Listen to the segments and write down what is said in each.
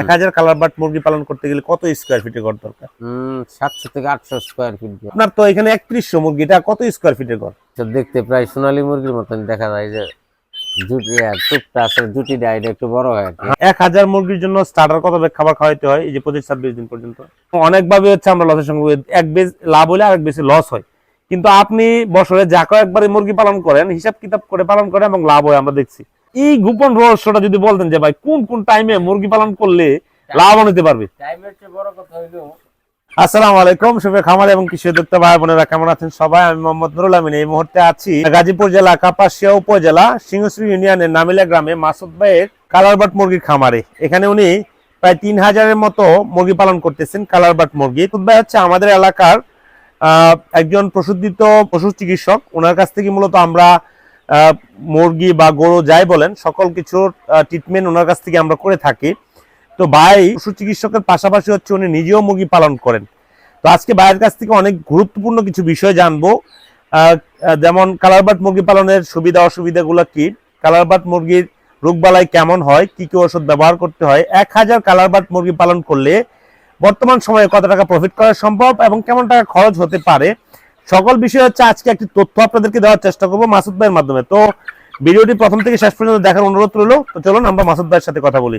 এক হাজার colour but মুরগি পালন করতে গেলে কত স্কোয়ার ফিটের ঘর দরকার? সাতশো থেকে আটশো স্কোয়ার ফিট আপনার তো এখানে একত্রিশশো মুরগি এটা কত স্কোয়ার ফিটের ঘর দেখতে প্রায় সোনালী মুরগির মতন দেখা যায় যে একটু বড় হয় এক হাজার মুরগির জন্য স্টার্টার কত খাবার খাওয়াইতে হয়? এই যে পঁচিশ ছাব্বিশ দিন পর্যন্ত। অনেকভাবে হচ্ছে আমরা লসের সঙ্গে এক বেশ লাভ হলে আরেক বেশি লস হয়। কিন্তু আপনি বছরে যা কয়েকবারে মুরগি পালন করেন হিসাব কিতাব করে পালন করেন এবং লাভ হয় আমরা দেখছি। এই গোপন রহস্যটা যদি বলতেন যে ভাই কোন কোন টাইমে মুরগি পালন করলে লাভ নিতে পারবে? টাইমের চেয়ে বড় কথা হইল আসসালামু আলাইকুম শুভ খামার এবং কৃষি উদ্যোক্তা ভাই বোনেরা কেমন আছেন সবাই? আমি মোহাম্মদ নুরুল আমিন। এই মুহূর্তে আছি গাজীপুর জেলা কাপাসিয়া উপজেলা সিংহশ্রী ইউনিয়নের নামিলা গ্রামে মাসুদ ভাইয়ের কালারবাট মুরগির খামারে। এখানে উনি প্রায় তিন হাজারের মতো মুরগি পালন করতেছেন কালারবাট মুরগি। মাসুদ ভাই হচ্ছে আমাদের এলাকার আহ, একজন প্রসিদ্ধিত পশু চিকিৎসক। ওনার কাছ থেকে মূলত আমরা মুরগি বা গরু যাই বলেন, সকল কিছুর ট্রিটমেন্ট ওনার কাছ থেকে আমরা করে থাকি। তো ভাই, পশু চিকিৎসকের পাশাপাশি হচ্ছে উনি নিজেও মুরগি পালন করেন। তো আজকে ভাইয়ের কাছ থেকে অনেক গুরুত্বপূর্ণ কিছু বিষয় জানব। যেমন কালারবাট মুরগি পালনের সুবিধা, অসুবিধাগুলো কি? কালারবাট মুরগির রোগবালাই কেমন হয়? কি কি ওষুধ ব্যবহার করতে হয়? এক হাজার কালারবাট মুরগি পালন করলে বর্তমান সময়ে কত টাকা প্রফিট করা সম্ভব এবং কেমন টাকা খরচ হতে পারে? সকল বিষয় হচ্ছে আজকে একটি তথ্য আপনাদেরকে দেওয়ার চেষ্টা করব মাসুদ ভাইয়ের মাধ্যমে। তো ভিডিওটি প্রথম থেকে শেষ পর্যন্ত দেখার অনুরোধ রইল। তো চলুন আমরা মাসুদ ভাইয়ের সাথে কথা বলি।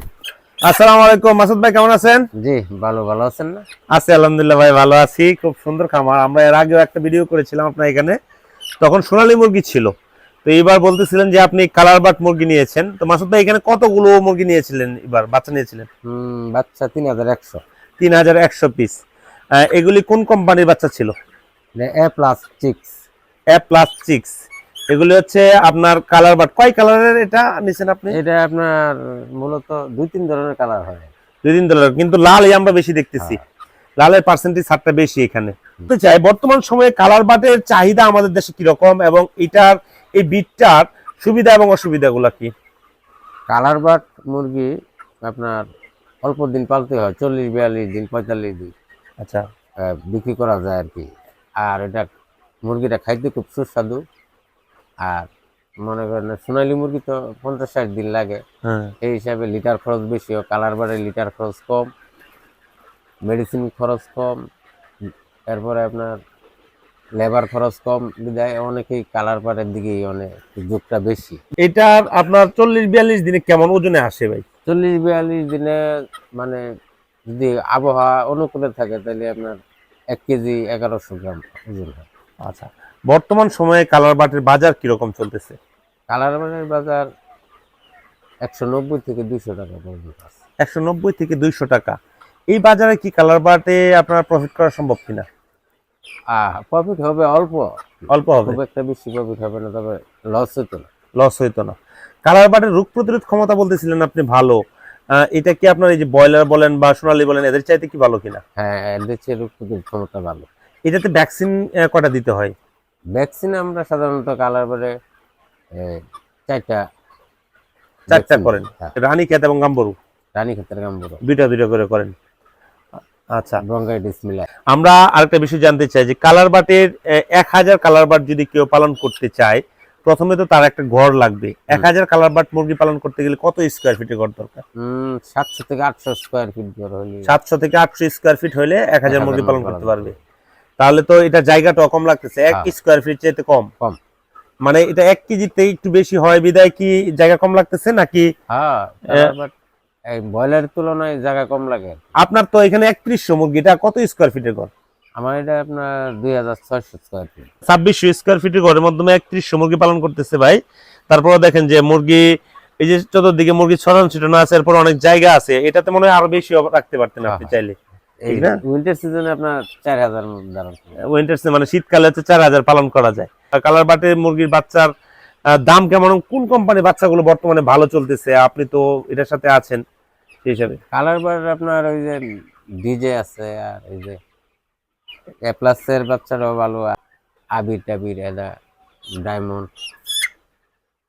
আসসালামু আলাইকুম মাসুদ ভাই কেমন আছেন? জি ভালো ভালো আছেন না? আছি আলহামদুলিল্লাহ ভাই ভালো আছি। খুব সুন্দর খামার। আমরা এর আগেও একটা ভিডিও করেছিলাম আপনার এখানে। তখন সোনালী মুরগি ছিল। তো এবার বলতেছিলেন যে আপনি কালার বাট মুরগি নিয়েছেন। তো মাসুদ ভাই এখানে কতগুলো মুরগি নিয়েছিলেন এবার? বাচ্চা নিয়েছিলেন? হুম বাচ্চা তিন হাজার একশো। তিন হাজার একশো পিস এগুলি কোন কোম্পানির বাচ্চা ছিল? A plus six A plus six এগুলি হচ্ছে আপনার কালার বাট কয় কালারের এটা নিছেন আপনি? এটা আপনার মূলত দুই তিন ধরনের কালার হয়। দুই তিন ডলার কিন্তু লালই আমরা বেশি দেখতেছি। লালের পার্সেন্টেজ ছাড়টা বেশি এখানে। বলতে চাই বর্তমান সময়ে কালার বাটের চাহিদা আমাদের দেশে কীরকম এবং এটার এই বিটটার সুবিধা এবং অসুবিধাগুলো কি? কালার বাট মুরগি আপনার অল্প দিন পালতে হয় চল্লিশ বিয়াল্লিশ দিন পঁয়তাল্লিশ দিন। আচ্ছা। বিক্রি করা যায় আর কি। আর এটা মুরগিটা খাইতে খুব সুস্বাদু। আর মনে করেন সোনালী মুরগি তো পঞ্চাশ ষাট দিন লাগে। হ্যাঁ। এই হিসাবে লিটার খরচ বেশি হয় কালার বারে লিটার খরচ কম মেডিসিন খরচ কম এরপরে আপনার লেবার খরচ কম বিদায় অনেকেই কালার বারের দিকেই অনেক ঝোঁকটা বেশি। এটা আপনার চল্লিশ বিয়াল্লিশ দিনে কেমন ওজনে আসে ভাই? চল্লিশ বিয়াল্লিশ দিনে মানে যদি আবহাওয়া অনুকূলে থাকে তাহলে আপনার এক কেজি এগারোশো গ্রাম ওজন হয়। আচ্ছা বর্তমান সময়ে কালার বাটের বাজার কীরকম চলতেছে? কালার বারের বাজার একশো নব্বই থেকে দুইশো টাকা পর্যন্ত আছে। একশো নব্বই থেকে দুইশো টাকা। এই বাজারে কি কালার বাটে আপনার প্রফিট করা সম্ভব কিনা? আহ প্রফিট হবে অল্প। অল্প হবে? খুব একটা বেশি প্রফিট হবে না তবে লস হতো না। লস হইতো না। কালার বাটের রোগ প্রতিরোধ ক্ষমতা বলতেছিলেন আপনি ভালো। এটা কি আপনার এই যে ব্রয়লার বলেন বা সোনালী বলেন এদের চাইতে কি ভালো কিনা? হ্যাঁ এদের চেয়ে রোগ ক্ষমতা ভালো। এটাতে ভ্যাকসিন কটা দিতে হয়? ভ্যাকসিন আমরা সাধারণত কালার বারে চারটা চারটা করেন। হ্যাঁ, রানী খেত এবং গাম্বরু? রানী খেতের গাম্বুরো। দুইটা দুইটা করে করেন। আচ্ছা। ব্রঙ্গাইটিস মিলাই আমরা আরেকটা বিষয় জানতে চাই যে কালার বাটের এক হাজার কালার বাট যদি কেউ পালন করতে চায় প্রথমে তো তার একটা ঘর লাগবে। এক হাজার কালার বাট মুরগি পালন করতে গেলে কত স্কোয়ার ফিটের ঘর দরকার? সাতশো থেকে আটশো স্কোয়ার ফিট হলে সাতশো থেকে আটশো স্কোয়ার ফিট হলে এক হাজার মুরগি পালন করতে পারবে। তাহলে তো এটা জায়গাটাও কম লাগতেছে। এক। স্কোয়ার ফিট চাইতে কম। কম। মানে এটা এক কেজিতে একটু বেশি হয় বিদায় কি জায়গা কম লাগতেছে নাকি? হ্যাঁ ব্রয়লারের তুলনায় জায়গা কম লাগে আপনার তো এখানে একত্রিশশো মুরগি এটা কত স্কোয়ার ফিটের ঘর? আমার এটা আপনার দুই হাজার ছয়শো স্কোয়ার ফিট ছাব্বিশশো স্কোয়ার ফিটের ঘরের মাধ্যমে একত্রিশশো মুরগি পালন করতেছে ভাই তারপরে দেখেন যে মুরগি এই যে চতুর্দিকে মুরগি ছড়ানো ছিটানো আছে এরপর অনেক জায়গা আছে এটাতে মনে হয় আরও বেশি রাখতে পারতেন আপনি। চাইলে? উইন্টার সিজনে আপনার চার হাজার। মানে শীতকালে হচ্ছে চার হাজার পালন করা যায় আর কালার বাটে মুরগির বাচ্চার দাম কেমন কোন বাচ্চাগুলো বর্তমানে ভালো চলতেছে আপনি তো এটার সাথে আছেন সেই হিসাবে কালার বার আপনার ওই যে ডিজে আছে আর এই যে এ প্লাসের বাচ্চারাও ভালো আবির টাবির এদা ডায়মন্ড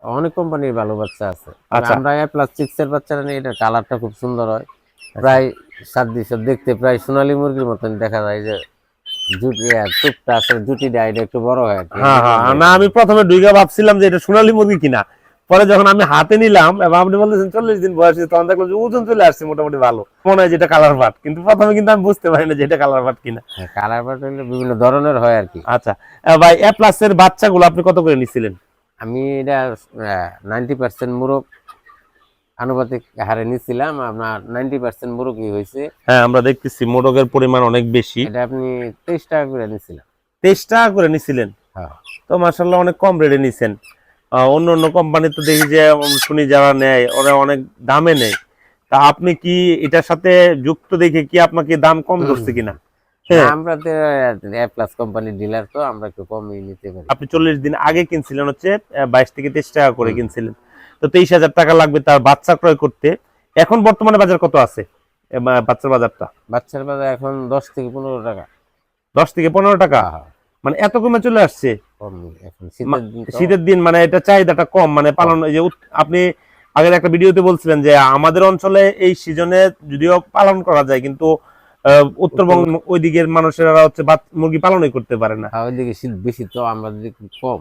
অনেক কোম্পানির ভালো বাচ্চা আছে। আচ্ছা। আমরা এ প্লাস সিক্স এর বাচ্চারা নিয়ে এটার কালারটা খুব সুন্দর হয়। প্রায় সাত দিশো দেখতে প্রায় সোনালী মুরগির মতন দেখা যায় যে জুটি একটু বড় হয় কি। হ্যাঁ হ্যাঁ না আমি প্রথমে ডুইগা ভাবছিলাম যে এটা সোনালী মুরগি কিনা। পরে যখন আমি হাতে নিলাম এবং আপনি বলতেছেন চল্লিশ দিন বয়স তখন দেখলাম যে ওজন চলে আসছে মোটামুটি ভালো। মনে হয় যেটা কালার বাট কিন্তু প্রথমে কিন্তু আমি বুঝতে পারি না যে এটা কালার বাট কিনা। কালার বাট হলে বিভিন্ন ধরনের হয় আর কি। আচ্ছা ভাই এ প্লাস এর বাচ্চাগুলো আপনি কত করে নিছিলেন? আমি এটা নাইনটি পার্সেন্ট মুরগ আনুপাতিক হারে নিছিলাম আপনার নাইনটি পার্সেন্ট মুরগই হয়েছে। হ্যাঁ আমরা দেখতেছি মোটকের পরিমাণ অনেক বেশি। এটা আপনি তেইশ টাকা করে নিছিলাম তেইশ টাকা করে নিছিলেন? হ্যাঁ। তো মার্শাল্লাহ অনেক কম রেটে নিছেন। অন্য অন্য কোম্পানি তো দেখি যে শুনি যারা নেয় ওরা অনেক দামে নেয়। তা আপনি কি এটার সাথে যুক্ত দেখে কি আপনাকে দাম কম ধরছে কিনা? হ্যাঁ। আমরা তো এ প্লাস কোম্পানির ডিলার তো আমরা একটু কমই নিতে পারি। আপনি চল্লিশ দিন আগে কিনছিলেন হচ্ছে বাইশ থেকে তেইশ টাকা করে কিনছিলেন। তো তেইশ হাজার টাকা লাগবে তার বাচ্চা ক্রয় করতে। এখন বর্তমানে বাজার কত আছে? বাচ্চার বাজারটা? বাচ্চার বাজার এখন দশ থেকে পনেরো টাকা। দশ থেকে পনেরো টাকা? হ্যাঁ, মানে এত কমে চলে আসছে। শীতের দিন মানে এটা চাহিদাটা কম মানে পালন যে আপনি আগের একটা ভিডিওতে বলছিলেন যে আমাদের অঞ্চলে এই সিজনে যদিও পালন করা যায় কিন্তু উত্তরবঙ্গ ওই দিকের মানুষেরা হচ্ছে মুরগি পালনই করতে পারে না। হ্যাঁ, ওইদিকে শীত বেশি তো আমাদের দিকে কম।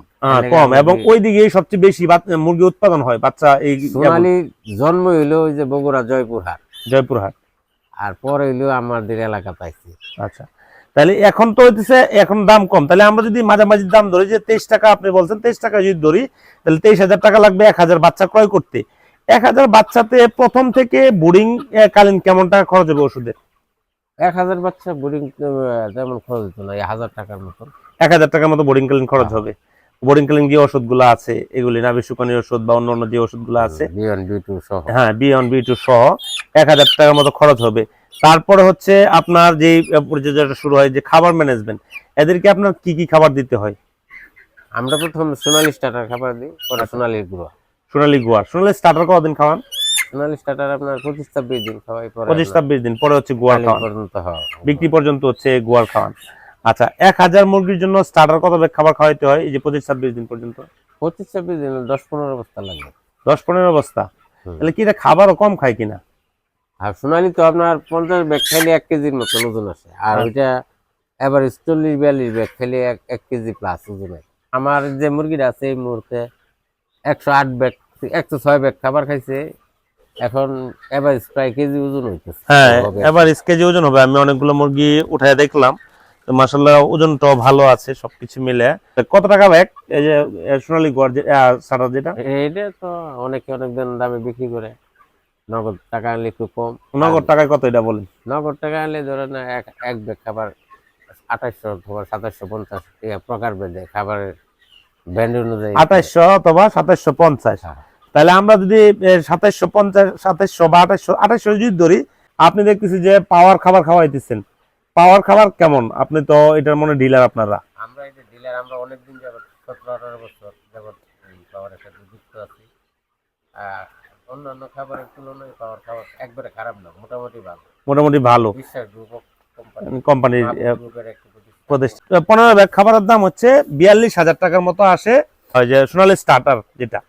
কম এবং ওই দিকে সবচেয়ে বেশি মুরগি উৎপাদন হয় বাচ্চা এই সোনালী জন্ম হইল ওই যে বগুড়া জয়পুরহাট। জয়পুরহাট। আর পরে হইল আমাদের এলাকা পাইছি আচ্ছা। তাহলে এখন তো হইতেছে এখন দাম কম। তাহলে আমরা যদি মাঝামাঝি দাম ধরি যে তেইশ টাকা আপনি বলছেন তেইশ টাকা যদি ধরি তাহলে তেইশ হাজার টাকা লাগবে এক হাজার বাচ্চা ক্রয় করতে। এক হাজার বাচ্চাতে প্রথম থেকে বোর্ডিং কালীন কেমন টাকা খরচ হবে ওষুধের? এক হাজার বাচ্চা বোর্ডিং তেমন খরচ হতো না হাজার টাকার মতন। এক হাজার টাকার মতো বোর্ডিং কালীন খরচ হবে। বোর্ডিং কালীন যে ওষুধগুলো আছে এগুলি নাভি শুকানি ওষুধ বা অন্য অন্য যে ওষুধগুলো আছে বিয়ন বি টু সহ। হ্যাঁ বি ওয়ান বি টু সহ এক হাজার টাকার মতো খরচ হবে। তারপরে হচ্ছে আপনার যে পরিচর্যাটা শুরু হয় যে খাবার ম্যানেজমেন্ট এদেরকে আপনার কি কি খাবার দিতে হয়? আমরা প্রথম সোনালি স্টার্টার খাবার দিই পরে সোনালি গুঁড়ো। সোনালী গুয়ার সোনালী স্টার্টার কতদিন খাওয়ান? সোনালি স্টার্টার আপনার পঁচিশ ছাব্বিশ দিন খাওয়াই পরে পঁচিশ ছাব্বিশ দিন পরে হচ্ছে গুয়ার খাওয়ান। পর্যন্ত হয় বিক্রি পর্যন্ত হচ্ছে গুয়ার খাওয়ান। আচ্ছা এক হাজার মুরগির জন্য স্টার্টার কত খাবার খাওয়াইতে হয়? এই যে পঁচিশ ছাব্বিশ দিন পর্যন্ত। পঁচিশ ছাব্বিশ দিন দশ পনেরো বস্তা লাগবে। দশ পনেরো বস্তা। তাহলে কি এটা খাবারও কম খায় কিনা? আর সোনালি তো আপনার পঞ্চাশ ব্যাগ খাইলে এক কেজির মতন ওজন আসে আর আচ্ছা। ওইটা এবার চল্লিশ বিয়াল্লিশ ব্যাগ খাইলে এক এক কেজি প্লাস ওজন হয় আমার যে মুরগিটা আছে এই মুহূর্তে একশো আট ব্যাগ একশো ছয় ব্যাগ খাবার খাইছে। এখন এবার প্রায় কেজি ওজন হইতেছে। হ্যাঁ। এবার কেজি ওজন হবে। আমি অনেকগুলো মুরগি উঠায় দেখলাম। মাসাল্লাহ ওজনটাও ভালো আছে সবকিছু মিলে। কত টাকা ব্যাগ? এই যে সোনালী স্টার্টার যেটা? এইটা তো অনেকে অনেক দিন দামে বিক্রি করে। নগদ টাকা আনলে একটু কম। নগদ টাকায় কত এটা বলেন? নগদ টাকা আনলে ধরেন এক এক ব্যাগ খাবার আঠাশশো অথবা সাতাশশো পঞ্চাশ প্রকার বেঁধে খাবারের ব্যান্ড অনুযায়ী। আঠাইশশো অথবা সাতাইশশো পঞ্চাশ। হ্যাঁ। তাহলে আমরা যদি সাতাইশশো পঞ্চাশ সাতাইশশো বা আঠাইশশো আঠাইশশো যদি ধরি আপনি দেখতেছি যে পাওয়ার খাবার খাওয়াইতেছেন। পাওয়ার খাবার কেমন? আপনি তো এটার মনে ডিলার আপনারা। আমরা এই যে ডিলার আমরা অনেকদিন যাবত সতেরো আঠারো বছর যাবত পাওয়ারের সাথে যুক্ত আছি। অন্যান্য খাবারের তুলনায় পাওয়ার খাবার একবারে খারাপ না মোটামুটি ভালো। মোটামুটি ভালো। কোম্পানির প্রদেশ পনেরো ব্যাগ খাবারের দাম হচ্ছে বিয়াল্লিশ হাজার টাকার মতো আসে। যে সোনালী স্টার্টার যেটা।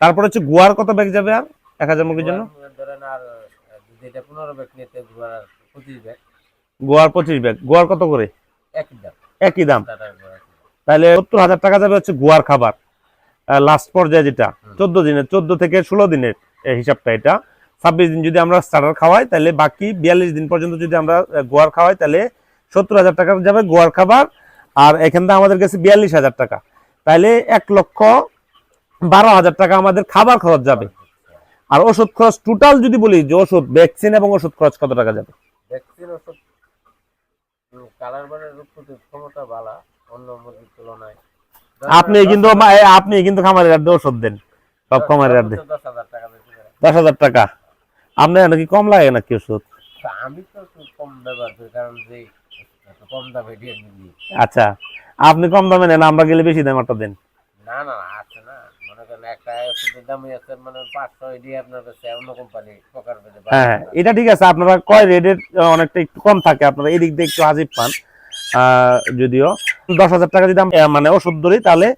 তারপর হচ্ছে গুয়ার কত ব্যাগ যাবে আর? এক হাজার মুরগির জন্য? গুয়ার ধরেন আর আহ, পনেরো ব্যাগ নিতে গুয়ার পঁচিশ ব্যাগ। গোয়ার পঁচিশ ব্যাগ। গোয়ার কত করে? একই দাম। একই। তাহলে সত্তর হাজার টাকা যাবে হচ্ছে গোয়ার খাবার। লাস্ট পর্যায়ে যেটা। চোদ্দ দিনের চোদ্দ থেকে ষোলো দিনের। হিসাবটা এটা। ছাব্বিশ দিন যদি আমরা স্টার্টার খাওয়াই তাহলে বাকি বিয়াল্লিশ দিন পর্যন্ত যদি আমরা গোয়ার খাওয়াই তাহলে সত্তর হাজার টাকা যাবে গোয়ার খাবার। আর এখান থেকে আমাদের কাছে বিয়াল্লিশ হাজার টাকা। তাহলে এক লক্ষ বারো হাজার টাকা আমাদের খাবার খরচ যাবে। আর ওষুধ খরচ টোটাল যদি বলি যে ওষুধ ভ্যাকসিন এবং ওষুধ খরচ কত টাকা যাবে? ভ্যাকসিন ওষুধ কালার বারের রোগ প্রতিরোধ ক্ষমতা বালা অন্য তুলনায়। আপনি কিন্তু আপনি কিন্তু খামারের ওষুধ দেন। সব খামারের আড্ডে দশ হাজার টাকা। আপনার নাকি কম লাগে নাকি ওষুধ? আমি তো কম ব্যবহার করি কারণ যে কম দামে আচ্ছা আপনি কম দামে নেন আমরা গেলে বেশি দাম একটা দেন। না না আছে না। মনে করেন একটা ওষুধের দামই আছে মানে পাঁচশো এটি আপনার কাছে অন্য কোম্পানি প্রকার হ্যাঁ হ্যাঁ, এটা ঠিক আছে আপনারা কয় রেটের অনেকটা একটু কম থাকে আপনারা এদিক দিয়ে একটু হাজিব পান। যদিও দশ হাজার টাকা যদি মানে ওষুধ ধরি তাহলে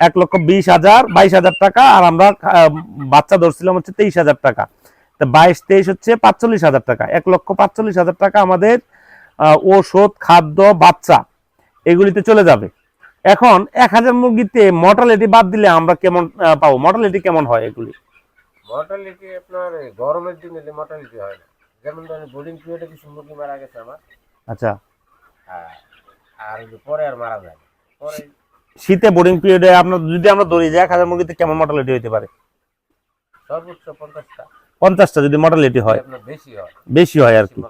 এক লক্ষ বিশ হাজার বাইশ হাজার টাকা আর আমরা বাচ্চা ধরছিলাম হচ্ছে তেইশ হাজার টাকা। তা বাইশ তেইশ হচ্ছে পাঁচচল্লিশ হাজার টাকা। এক লক্ষ পাঁচচল্লিশ হাজার টাকা আমাদের ওষুধ খাদ্য বাচ্চা এগুলিতে চলে যাবে। এখন এক হাজার মুরগিতে মর্টালিটি বাদ দিলে আমরা কেমন পাবো? মর্টালিটি কেমন হয় এগুলি? মর্টালিটি আপনার গরমের দিনে মর্টালিটি হয় না। যেমন ধরেন বোর্ডিং পিরিয়ডে কিছু মুরগি মারা গেছে আমার। আচ্ছা। আর- আর পরে আর মারা যায় পরে শীতে বোর্ডিং পিরিয়ডে আপনার যদি আমরা ধরি যে এক হাজার মুরগিতে কেমন মর্টালিটি হতে পারে? সর্বোচ্চ পঞ্চাশটা। পঞ্চাশটা যদি মর্টালিটি হয়। বেশি হয়। বেশি হয় আর কি।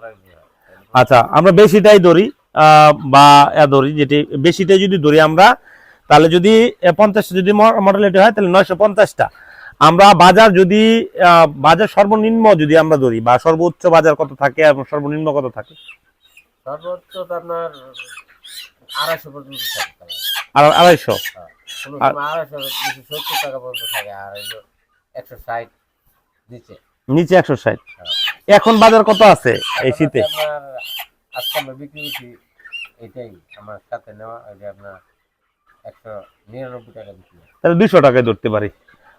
আচ্ছা আমরা বেশিটাই ধরি বা ধরি যেটি বেশিটাই যদি ধরি আমরা তাহলে যদি পঞ্চাশটা যদি মডেলিটি হয় তাহলে নয়শো পঞ্চাশটা। আমরা বাজার যদি বাজার সর্বনিম্ন যদি আমরা ধরি বা সর্বোচ্চ বাজার কত থাকে এবং সর্বনিম্ন কত থাকে? সর্বোচ্চ আপনার আড়াইশো পর্যন্ত থাকে। আর আড়াইশো। নিচে একশো ষাট। হ্যাঁ। এখন বাজার কত আছে এই শীতে? আজকে আমরা বিক্রি করছি এটাই আমার সাথে নেওয়া ওই আপনার একশো নিরানব্বই টাকা বিক্রি তাহলে দুইশো টাকায় ধরতে পারি।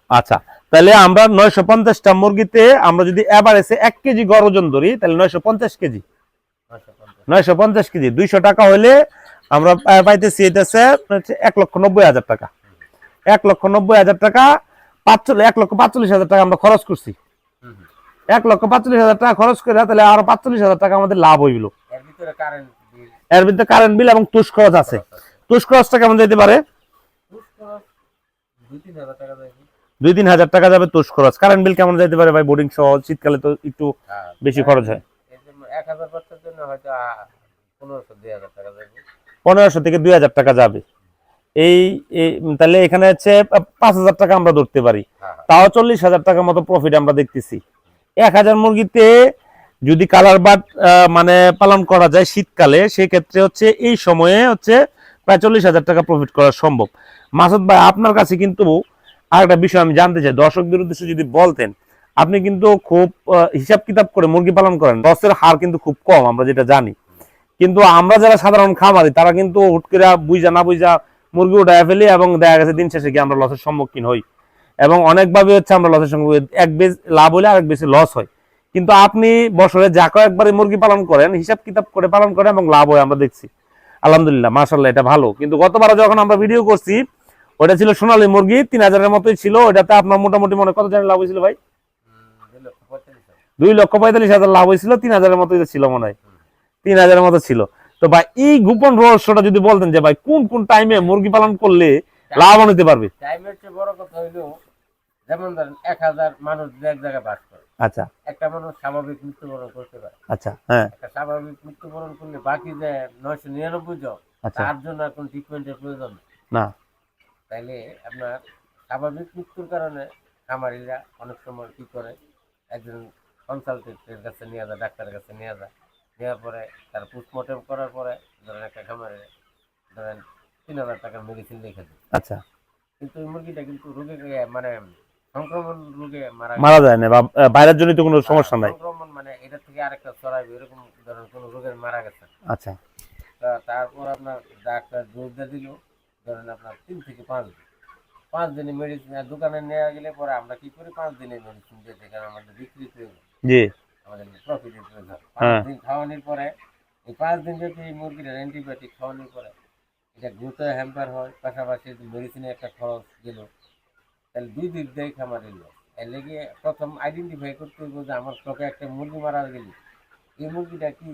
আচ্ছা তাহলে আমরা নয়শো পঞ্চাশটা মুরগিতে আমরা যদি এভারেজে এক কেজি গড় ওজন ধরি তাহলে নয়শো পঞ্চাশ কেজি। নয়শো পঞ্চাশ কেজি দুইশো টাকা হলে আমরা পাইতেছি এটা হচ্ছে এক লক্ষ নব্বই হাজার টাকা। এক লক্ষ নব্বই হাজার টাকা পাঁচচল্লিশ এক লক্ষ পাঁচচল্লিশ হাজার টাকা আমরা খরচ করছি। এক লক্ষ পাঁচচল্লিশ হাজার টাকা খরচ করে তাহলে আরও পাঁচচল্লিশ হাজার টাকা আমাদের লাভ হইল। এর ভিতরে কারেন্ট বিল কারেন্ট বিল এবং তুষ খরচ আছে। তুষ খরচটা কেমন যেতে পারে? দুই তিন হাজার টাকা যাবে। তুষ খরচ। কারেন্ট বিল কেমন যেতে পারে ভাই? বোর্ডিং সহ শীতকালে তো একটু হ্যাঁ, বেশি খরচ হয়। এক হাজার বাচ্চার জন্য হয়তো পনেরোশো দুই হাজার টাকা দেবে পনেরোশো থেকে দুই হাজার টাকা যাবে। এই তাহলে এখানে হচ্ছে পাঁচ হাজার টাকা আমরা ধরতে পারি। হ্যাঁ হ্যাঁ। তাও চল্লিশ হাজার টাকার মতো প্রফিট আমরা দেখতেছি। এক হাজার মুরগিতে যদি কালার বাট মানে পালন করা যায় শীতকালে সেক্ষেত্রে হচ্ছে এই সময়ে হচ্ছে প্রায় চল্লিশ হাজার টাকা প্রফিট করা সম্ভব। মাসুদ ভাই আপনার কাছে কিন্তু আরেকটা বিষয় আমি জানতে চাই। দর্শকদের উদ্দেশ্যে যদি বলতেন আপনি কিন্তু খুব হিসাব কিতাব করে মুরগি পালন করেন। লসের হার কিন্তু খুব কম আমরা যেটা জানি। কিন্তু আমরা যারা সাধারণ খামারি তারা কিন্তু হুট করে বুঝা না বুঝা মুরগি উঠায় ফেলি এবং দেখা গেছে দিন শেষে গিয়ে আমরা লসের সম্মুখীন হই। এবং অনেকভাবে হচ্ছে আমরা লসের সম্মুখীন এক বেশ লাভ হলে আরেক বেশি লস হয়। কিন্তু আপনি বছরে যা কয়েকবারে মুরগি পালন করেন হিসাব কিতাব করে পালন করেন এবং লাভ হয় আমরা দেখছি। আলহামদুলিল্লাহ মাশাল্লাহ এটা ভালো। কিন্তু গতবার যখন আমরা ভিডিও করছি ওটা ছিল সোনালী মুরগি তিন হাজারের মতোই ছিল। ওটাতে আপনার মোটামুটি মনে কত জানি লাভ হয়েছিল ভাই। দুই লক্ষ পঁয়তাল্লিশ হাজার লাভ হয়েছিল তিন হাজারের মতোই ছিল মনে হয়। তিন হাজারের মতো ছিল। তো ভাই এই গোপন রহস্যটা যদি বলতেন যে ভাই কোন কোন টাইমে মুরগি পালন করলে লাভ নিতে পারবে? টাইমের চেয়ে বড় কথা হইল যেমন ধরেন এক হাজার মানুষ এক জায়গায় বাস করে। আচ্ছা। একটা মানুষ স্বাভাবিক মৃত্যুবরণ করতে পারে। আচ্ছা হ্যাঁ। একটা স্বাভাবিক মৃত্যুবরণ করলে বাকি যে নয়শো নিরানব্বই জন আচ্ছা। তার জন্য আর কোনো ট্রিটমেন্টের প্রয়োজন না। তাইলে আপনার স্বাভাবিক মৃত্যুর কারণে খামারিরা অনেক সময় কি করে একজন কনসালটেন্টের কাছে নিয়ে যায় ডাক্তারের কাছে নিয়ে যায়। নেওয়ার পরে তার পোস্টমর্টম করার পরে ধরেন একটা খামারে ধরেন তিন হাজার টাকার মেডিসিন লিখে দেয়। আচ্ছা। কিন্তু ওই মুরগিটা কিন্তু রোগে মানে সংক্রমণ রোগে মারা মারা যায় না বা বাইরের জন্য তো কোনো সমস্যা নাই। সংক্রমণ মানে এটা থেকে আরেকটা ছড়াইবে এরকম ধরেন কোনো রোগের মারা গেছে। আচ্ছা। তা তারপর আপনার ডাক্তার দিয়ে দিল ধরেন আপনার তিন থেকে পাঁচ দিন। পাঁচ দিনে মেডিসিন দোকানে নেওয়া গেলে পরে আমরা কি করি? পাঁচ দিনের মেডিসিন দিয়ে কারণ আমাদের বিক্রি প্রয়োজন জি। প্রফিটের প্রয়োজন হ্যাঁ। পাঁচ দিন খাওয়ানোর পরে এই পাঁচ দিন যদি এই মুরগিটার অ্যান্টিবায়োটিক খাওয়ানোর পরে এটা গ্রোথে হ্যাম্পার হয় পাশাপাশি মেডিসিনের একটা খরচ গেল তাহলে দুই দিক দিয়ে খামার এলো এর লেগে প্রথম আইডেন্টিফাই করতে হবে যে আমার স্টকে একটা মুরগি মারা গেল। এই মুরগিটা কি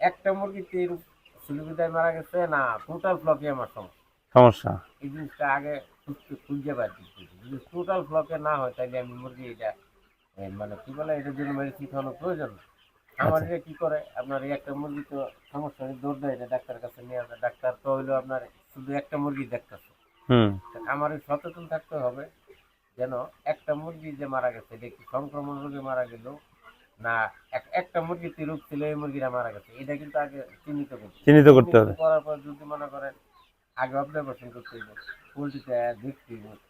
একটা মুরগিতে এরূপ সুবিধায় মারা গেছে না টোটাল ফ্লকে আমার সমস্যা? সমস্যা। এই জিনিসটা আগে খুঁজতে- খুঁজে বার যদি টোটাল ফ্লকে না হয় তাহলে আমি মুরগি এটা মানে কি বলে এটার জন্য মেডিসিন খাওয়ানোর প্রয়োজন? নেই। খামারিরা কি করে? আপনার একটা মুরগি তো সমস্যা দৌড় দেয় এটা ডাক্তারের কাছে নিয়ে আসে। ডাক্তার তো হইল আপনার শুধু একটা মুরগি দেখতেছে। হুম। খামারের সচেতন থাকতে হবে যেন একটা মুরগি যে মারা গেছে এটা কি সংক্রমণ রোগে মারা গেল না এক- একটা মুরগিতে রোগ ছিল এই মুরগিটা মারা গেছে? এটা কিন্তু আগে চিহ্নিত করতে চিহ্নিত করতে হবে। করার পর যদি মনে করেন আগে অবজারভেশন করতে হবে পোলট্রিতে দেখতে হবে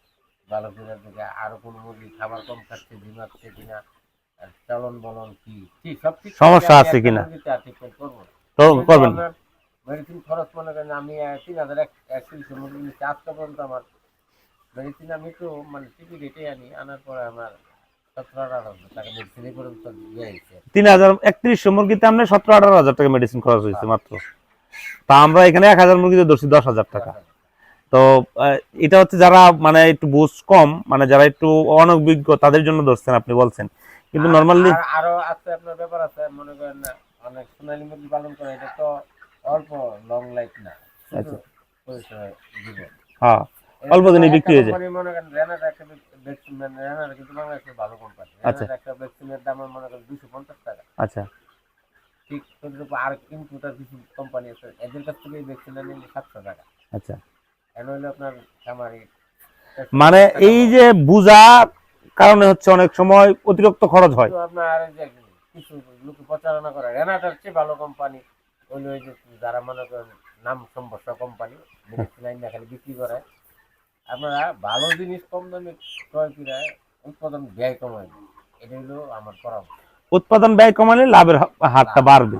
ভালো করে দেখে আরও কোনো মুরগি খাবার কম খাচ্ছে ঝিমাচ্ছে কিনা চলন বলন কি? ঠিক সব ঠিক সমস্যা আছে কিনা? তো করবেন। মেডিসিন খরচ মনে করেন আমি তিন হাজার এক- একত্রিশশো মুরগি নিচ্ছি আজকে পর্যন্ত আমার মেডিসিন আমি তো মানে টিকিট রেটে আনি আনার পরে আমার তিন হাজার একত্রিশশো মুরগিতে আমরা সতেরো আঠারো হাজার টাকা মেডিসিন খরচ হয়েছে মাত্র। তা আমরা এখানে এক হাজার মুরগিতে ধরছি দশ হাজার টাকা। তো এটা হচ্ছে যারা মানে একটু বুঝ কম মানে যারা একটু অনভিজ্ঞ তাদের জন্য ধরছেন আপনি বলছেন। কিন্তু নর্মালি আরও আছে আপনার ব্যাপার আছে মনে করেন অনেক সোনালী মুরগি পালন করে এটা তো অল্প লং লাইফ না আচ্ছা। হ্যাঁ অল্প দিনে বিক্রি হয়ে যায়। মনে করেন রেনার একটা ভ্যাকসিন রেনার কিন্তু বাংলাদেশের ভালো কোম্পানি আচ্ছা। একটা ভ্যাকসিনের দাম মনে করেন দুশো পঞ্চাশ টাকা। আচ্ছা। ঠিক উপর আর ইনপুটার কিছু কোম্পানি আছে এদের কাছ থেকে ভ্যাকসিনটা নিলে সাতশো টাকা। আচ্ছা। মানে এই যে বুঝা কারণে হচ্ছে অনেক সময় অতিরিক্ত খরচ হয়। আপনার কিছু লোক প্রচারণা করে রেনাটার চেয়ে ভালো কোম্পানি ওই ওই যে যারা মনে করেন নাম সম্বর্ষ কোম্পানি খালি বিক্রি করে। আপনারা ভালো জিনিস কম দামে ক্রয় করে উৎপাদন ব্যয় কমায় এটা হলো আমার পরামর্শ। উৎপাদন ব্যয় কমালে লাভের হারটা বাড়বে।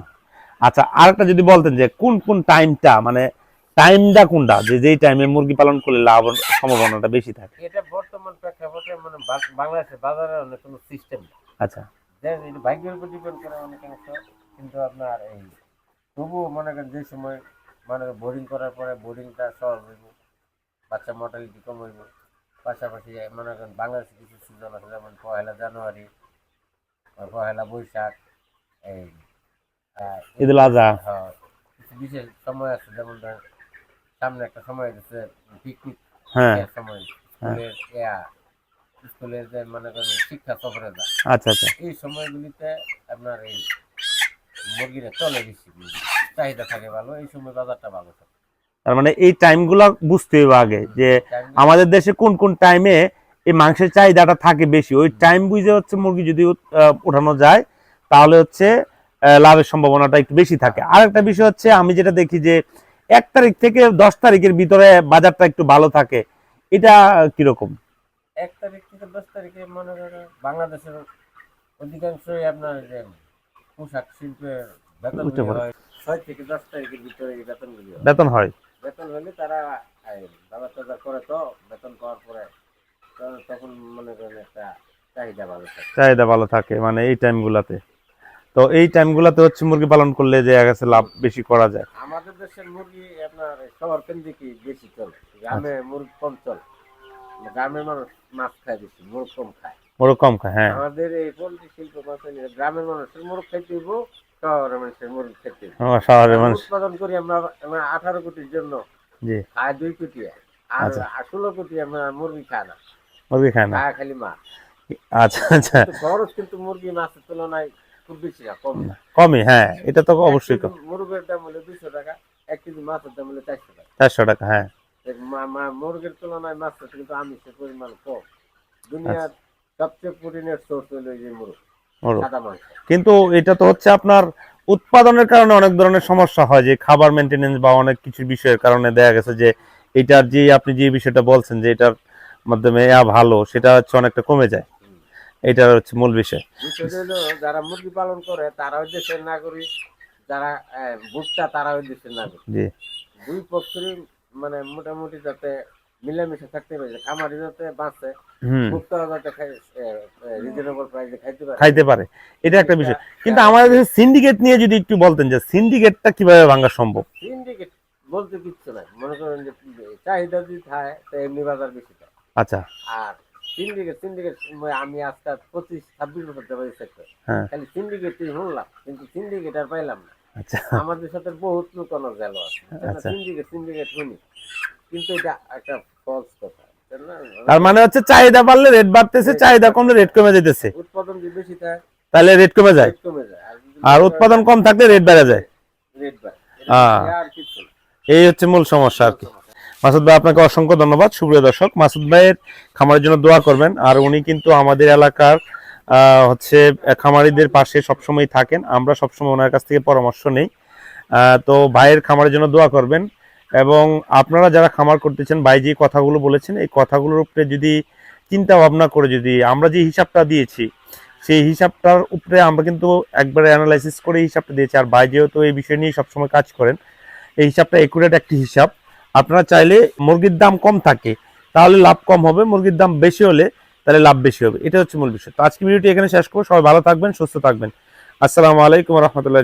আচ্ছা আরেকটা যদি বলতেন যে কোন কোন টাইমটা মানে টাইমটা কোনটা? যে যেই টাইমে মুরগি পালন করলে লাভ সম্ভাবনাটা বেশি থাকে। এটা বর্তমান প্রেক্ষাপটে মানে বাংলাদেশের বাজারে অনেক কোনো সিস্টেম আচ্ছা। ভাগ্যের উপর ডিপেন্ড করে অনেকাংশ কিন্তু আপনার এই তবুও মনে করেন যে সময় মানে বোর্ডিং করার পরে বোর্ডিংটা সহজ হইব বাচ্চা মর্টালিটি কম হইব। পাশাপাশি মনে করেন বাংলাদেশে কিছু সিজন আছে যেমন পহেলা জানুয়ারি পহেলা বৈশাখ এই ঈদুল আজহা। হ্যাঁ, কিছু বিশেষ সময় আছে যেমন ধরেন সামনে একটা সময় আছে পিকনিক হ্যাঁ। সময়। স্কুলের স্কুলের যে মনে করেন শিক্ষা সফরে যায়। আচ্ছা আচ্ছা। এই সময়গুলিতে আপনার এই মুরগিটা চলে বেশি চাহিদা থাকে ভালো এই সময় বাজারটা ভালো থাকে। তার মানে এই টাইমগুলো বুঝতে হবে আগে যে আমাদের দেশে কোন কোন টাইমে এই মাংসের চাহিদাটা থাকে বেশি? ওই টাইম বুঝে হচ্ছে মুরগি যদি উঠানো যায় তাহলে হচ্ছে লাভের সম্ভাবনাটা একটু বেশি থাকে। আর একটা বিষয় হচ্ছে আমি যেটা দেখি যে এক তারিখ থেকে দশ তারিখের ভিতরে বাজারটা একটু ভালো থাকে। এটা কীরকম? এক তারিখ থেকে দশ তারিখে মনে করেন বাংলাদেশের অধিকাংশই আপনার পোশাক শিল্পের বেতন ছয় থেকে দশ তারিখের ভিতরে হয়। বেতন হয়। বেতন হলে তারা বাজার টাজার করে তো বেতন পাওয়ার পরে তখন মনে করেন একটা চাহিদা ভালো থাকে। চাহিদা ভালো থাকে মানে এই টাইমগুলোতে তো এই টাইমগুলোতে হচ্ছে মুরগি পালন করলে যে গেছে লাভ বেশি করা যায়। আমাদের দেশের মুরগি আপনার শহর কেন্দ্রিকই বেশি চলে? গ্রামে মুরগি কম চলে। গ্রামের মানুষ মাছ খায় বেশি মুরগ কম খায়। বড় কম খায় হ্যাঁ। আমাদের এই পোলট্রি শিল্প গ্রামের মানুষের মুরগ খেতে হইব শহরের মানুষের মুরগ খেতে হইব। শহরের মানুষ। উৎপাদন করি আমরা আঠারো কোটির জন্য। জি। খায় দুই কোটি আর আচ্ছা। আর ষোলো কোটি আমরা মুরগি খায় না। মুরগি খায় না। খায় খালি মাছ। আচ্ছা আচ্ছা। খরচ কিন্তু মুরগি মাছের তুলনায় কম হ্যাঁ এটা তো অবশ্যই কেজি মুরগের দাম হলো দুশো টাকা এক কেজি মাছের দাম হলো চারশো টাকা। চারশো টাকা হ্যাঁ। এই মা- মা- তুলনায় মাছের কিন্তু আমিষের পরিমাণ কম। দুনিয়ার সবচেয়ে প্রোটিনের সোর্স হলো এই মুরগ কিন্তু এটা তো হচ্ছে আপনার উৎপাদনের কারণে অনেক ধরনের সমস্যা হয় যে খাবার মেনটেনেন্স বা অনেক কিছু বিষয়ের কারণে দেখা গেছে যে এটার যে আপনি যে বিষয়টা বলছেন যে এটার মাধ্যমে ভালো সেটা হচ্ছে অনেকটা কমে যায়। এটার হচ্ছে মূল বিষয়। যারা মুরগি পালন করে তারা দেশের নাগরিক। যারা ভোক্তা তারা দেশের নাগরিক। জি। দুই পক্ষেরই মানে মোটামুটি যাতে মিলেমিশে থাকতে পারে খামারি যাতে বাঁচে খাইতে পারে। এটা একটা বিষয়। কিন্তু আমাদের সিন্ডিকেট নিয়ে যদি একটু বলতেন যে সিন্ডিকেটটা কীভাবে ভাঙা সম্ভব? সিন্ডিকেট বলতে কিচ্ছু নাই। মনে করেন যে চাহিদা যদি থাকে তো এমনি বাজার বেশি থাকে আচ্ছা। আর সিন্ডিকেট সিন্ডিকেট আমি আজকাল পঁচিশ ছাব্বিশ বছর ধরে এই সেক্টর হ্যাঁ। খালি সিন্ডিকেটই শুনলাম কিন্তু সিন্ডিকেট আর পাইলাম না। আচ্ছা। আমাদের সাথে বহুত লুকানো গেল। সিন্ডিকেট সিন্ডিকেট শুনি। কিন্তু এটা একটা ফলস কথা তার মানে হচ্ছে চাহিদা বাড়লে রেট বাড়তেছে চাহিদা কমলে রেট কমে যেতেছে উৎপাদন যদি বেশি থাকে তাহলে রেট কমে যায়। কমে যায়। আর উৎপাদন কম থাকলে রেট বেড়ে যায়। রেট বাড়ে। আর কিছু এই হচ্ছে মূল সমস্যা আর কি। মাসুদ ভাই, আপনাকে অসংখ্য ধন্যবাদ। সুপ্রিয় দর্শক, মাসুদ ভাইয়ের খামারের জন্য দোয়া করবেন। আর উনি কিন্তু আমাদের এলাকার হচ্ছে, খামারিদের পাশে সবসময় থাকেন। আমরা সবসময় ওনার কাছ থেকে পরামর্শ নেই। তো ভাইয়ের খামারের জন্য দোয়া করবেন। এবং আপনারা যারা খামার করতেছেন, ভাই যে কথাগুলো বলেছেন, এই কথাগুলোর উপরে যদি চিন্তা ভাবনা করে যদি আমরা যে হিসাবটা দিয়েছি, সেই হিসাবটার উপরে আমরা কিন্তু একবারে অ্যানালাইসিস করে হিসাবটা দিয়েছি। আর ভাই যেহেতু এই বিষয় নিয়ে সবসময় কাজ করেন, এই হিসাবটা একুরেট একটি হিসাব। আপনারা চাইলে মুরগির দাম কম থাকে, তাহলে লাভ কম হবে, মুরগির দাম বেশি হলে তাহলে লাভ বেশি হবে। এটা হচ্ছে মূল বিষয়। তো আজকে ভিডিওটি এখানে শেষ করব। সবাই ভালো থাকবেন, সুস্থ থাকবেন। আসসালামু আলাইকুম রহমতুল্লাহ